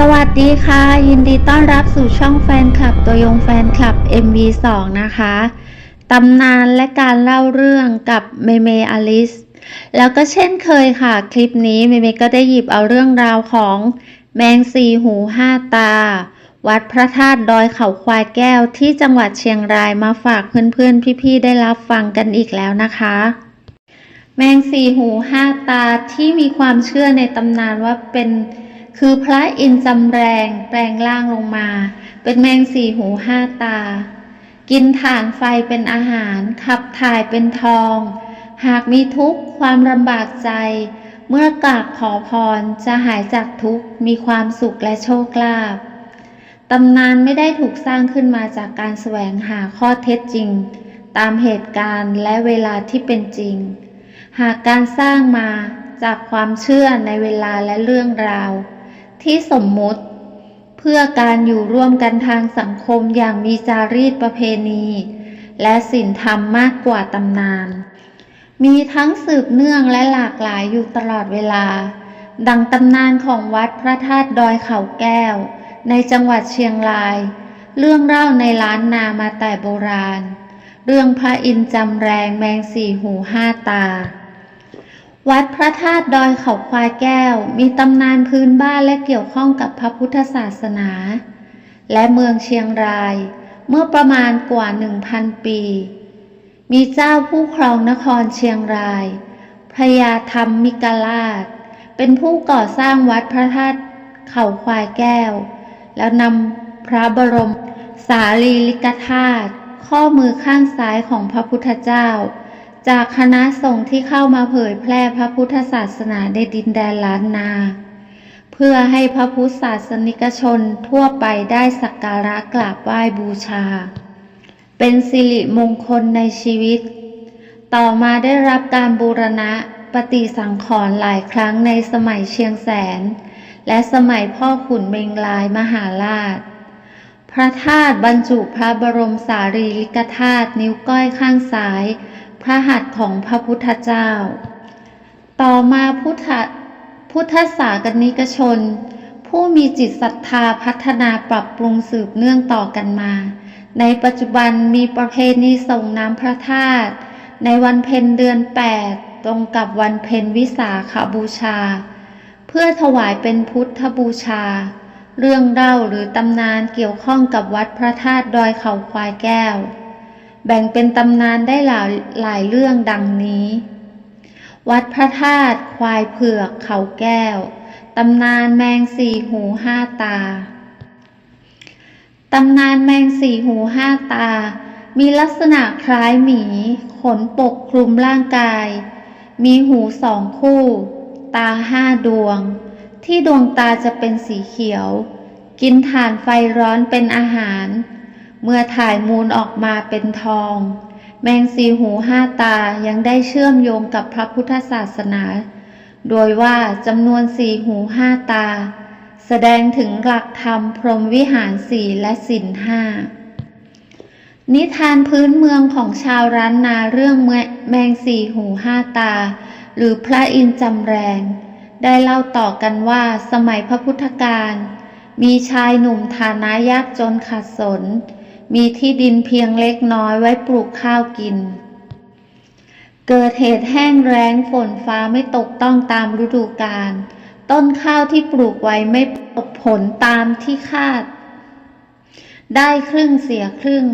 สวัสดีค่ะ ยินดีต้อนรับสู่ช่องแฟนคลับ ตัวยงแฟนคลับ MV2 นะคะตำนานและการเล่าเรื่องกับเมเมอลิสแล้วก็เช่นเคยค่ะ คลิปนี้เมเมก็ได้หยิบเอาเรื่องราวของแมงสี่หูห้าตา วัดพระธาตุดอยเขาควายแก้วที่จังหวัดเชียงรายมาฝากเพื่อนๆ พี่ๆ ได้รับฟังกันอีกแล้วนะคะแมงสี่หูห้าตาที่มีความเชื่อในตำนานว่าเป็น คือพระอินทร์จำแรงแปลงร่างลงมา เป็นแมงสี่หูห้าตา กินถ่านไฟเป็นอาหาร ขับถ่ายเป็นทอง หากมีทุกข์ความลำบากใจ เมื่อกราบขอพรจะหายจากทุกข์มีความสุขและโชคลาภตำนานไม่ได้ถูกสร้างขึ้นมาจากการแสวงหาข้อเท็จจริง ตามเหตุการณ์และเวลาที่เป็นจริง หากการสร้างมาจากความเชื่อในเวลาและเรื่องราว ที่สมมุติ เพื่อการอยู่ร่วมกันทางสังคมอย่างมีจารีตประเพณี และศีลธรรมมากกว่าตำนาน มีทั้งสืบเนื่องและหลากหลายอยู่ตลอดเวลา ดังตำนานของวัดพระธาตุดอยเขาแก้ว ในจังหวัดเชียงราย เรื่องเล่าในล้านนามาแต่โบราณ เรื่องพระอินทร์จำแรงแมงสี่หูห้าตา วัดพระธาตุดอยเขาควายแก้ว มีตำนานพื้นบ้านและเกี่ยวข้องกับพระพุทธศาสนา และเมืองเชียงราย เมื่อประมาณกว่า 1,000 ปี มีเจ้าผู้ครองนครเชียงรายพระยาธรรมมิกราช เป็นผู้ก่อสร้างวัดพระธาตุเขาควายแก้ว แล้วนำพระบรมสารีริกธาตุข้อมือข้างซ้ายของพระพุทธเจ้า จากคณะสงฆ์ที่เข้ามาเผยแพร่พระพุทธศาสนาในดินแดนล้านนา เพื่อให้พระพุทธศาสนิกชนทั่วไปได้สักการะกราบไหว้บูชา เป็นสิริมงคลในชีวิต ต่อมาได้รับการบูรณะปฏิสังขรณ์หลายครั้งในสมัยเชียงแสน และสมัยพ่อขุนเมงลายมหาราช พระธาตุบรรจุพระบรมสารีริกธาตุนิ้วก้อยข้างซ้าย พระหัตถ์ของพระพุทธเจ้า ต่อมาพุทธพุทธศาสนิกชน ผู้มีจิตศรัทธาพัฒนาปรับปรุงสืบเนื่องต่อกันมา ในปัจจุบันมีประเพณีส่งน้ำพระธาตุในวันเพ็ญเดือน 8 ตรงกับวันเพ็ญวิสาขบูชา เพื่อถวายเป็นพุทธบูชา เรื่องเล่าหรือตำนานเกี่ยวข้องกับวัดพระธาตุดอยเขาควายแก้ว แบ่งเป็นตำนานได้หลายหลายเรื่องดังนี้ วัดพระธาตุควายเผือกเขาแก้ว ตำนานแมงสี่หูห้าตา ตำนานแมงสี่หูห้าตา มีลักษณะคล้ายหมี ขนปกคลุมร่างกาย มีหูสองคู่ ตาห้าดวง ที่ดวงตาจะเป็นสีเขียว กินถ่านไฟร้อนเป็นอาหาร เมื่อถ่ายมูลออกมาเป็นทอง แมงสีหูห้าตายังได้เชื่อมโยงกับพระพุทธศาสนา โดยว่าจำนวนสีหูห้าตา แสดงถึงหลักธรรมพรหมวิหารสี่และสินห้านิทานพื้นเมืองของชาวร้านนาเรื่องแมงสี่หูห้าตา หรือพระอินทร์จำแรง ได้เล่าต่อกันว่าสมัยพระพุทธการมีชายหนุ่มฐานะยากจนขัดสน มีที่ดินเพียงเล็กน้อยไว้ปลูกข้าวกิน เกิดเหตุแห้งแล้งฝนฟ้าไม่ตกต้องตามฤดูกาล ต้นข้าวที่ปลูกไว้ไม่ผลตามที่คาด ได้ครึ่งเสียครึ่ง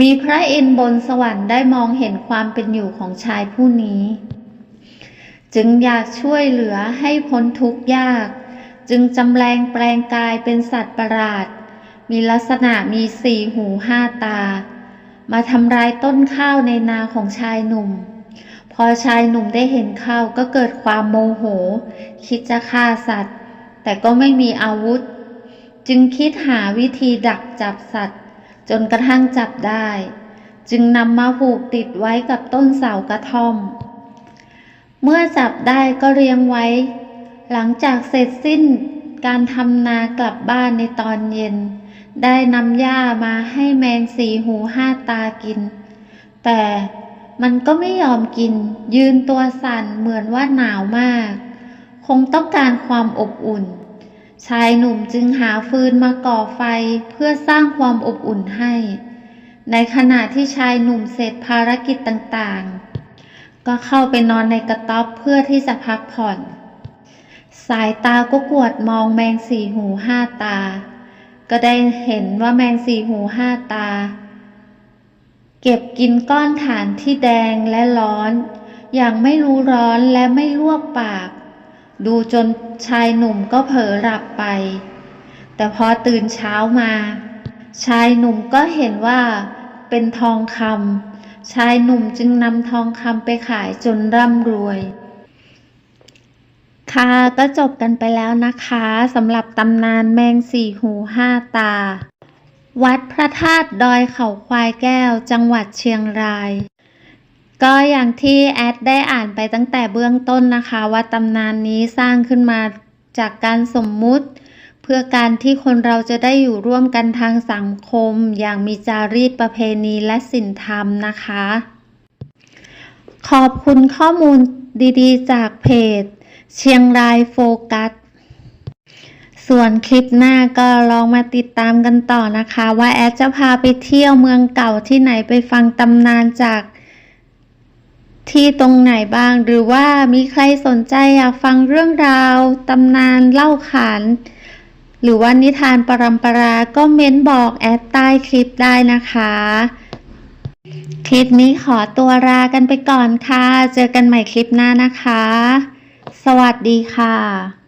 มีพระอินทร์บนสวรรค์ได้มองเห็นความเป็นอยู่ของชายผู้นี้ จึงอยากช่วยเหลือให้พ้นทุกข์ยาก จึงจำแรงแปลงกายเป็นสัตว์ประหลาด มีลักษณะมีสี่หูห้าตา มาทำลายต้นข้าวในนาของชายหนุ่ม พอชายหนุ่มได้เห็นข้าวก็เกิดความโมโห คิดจะฆ่าสัตว์ แต่ก็ไม่มีอาวุธ จึงคิดหาวิธีดักจับสัตว์ จนกระทั่งจับได้ จึงนำมาผูกติดไว้กับต้นเสากระท่อม เมื่อจับได้ก็เรียงไว้ หลังจากเสร็จสิ้นการทำนากลับบ้านในตอนเย็น ได้นำหญ้ามาให้แมงสีหูห้าตากิน แต่มันก็ไม่ยอมกิน ยืนตัวสั่นเหมือนว่าหนาวมาก คงต้องการความอบอุ่น ชายหนุ่มจึงหาฟืนมาก่อไฟเพื่อสร้างความอบอุ่นให้ ในขณะที่ชายหนุ่มเสร็จภารกิจต่างๆ ก็เข้าไปนอนในกระต๊อบเพื่อที่จะพักผ่อน สายตาก็กวดมองแมงสี่หูห้าตา ก็ได้เห็นว่าแมงสี่หูห้าตา เก็บกินก้อนฐานที่แดงและร้อน อย่างไม่รู้ร้อนและไม่ลวกปาก ดูจนชายหนุ่มก็เผลอหลับไป แต่พอตื่นเช้ามา ชายหนุ่มก็เห็นว่าเป็นทองคำชายหนุ่มจึงนำทองคำไปขายจนร่ำรวย ค่ะก็จบกันไปแล้วนะคะสำหรับตำนานแมงสี่หูห้าตา วัดพระธาตุดอยเขาควายแก้วจังหวัดเชียงราย ก็อย่างที่แอดได้อ่านไปตั้งแต่เบื้องต้นนะคะ ว่าตำนานนี้สร้างขึ้นมาจากการสมมุติ เพื่อการที่คนเราจะได้อยู่ร่วมกันทางสังคม อย่างมีจารีตประเพณีและศีลธรรมนะคะ ขอบคุณข้อมูลดีๆ จากเพจ เชียงรายโฟกัส ส่วนคลิปหน้าก็ลองมาติดตามกันต่อนะคะ ว่าแอดจะพาไปเที่ยวเมืองเก่าที่ไหนไปฟังตำนานจากที่ตรงไหนบ้างหรือว่ามีใครสนใจอยากฟังเรื่องราวตำนานเล่าขาน หรือว่านิทานปรัมปราก็เม้นบอกแอดใต้คลิปได้นะคะ คลิปนี้ขอตัวลากันไปก่อนค่ะ เจอกันใหม่คลิปหน้านะคะ สวัสดีค่ะ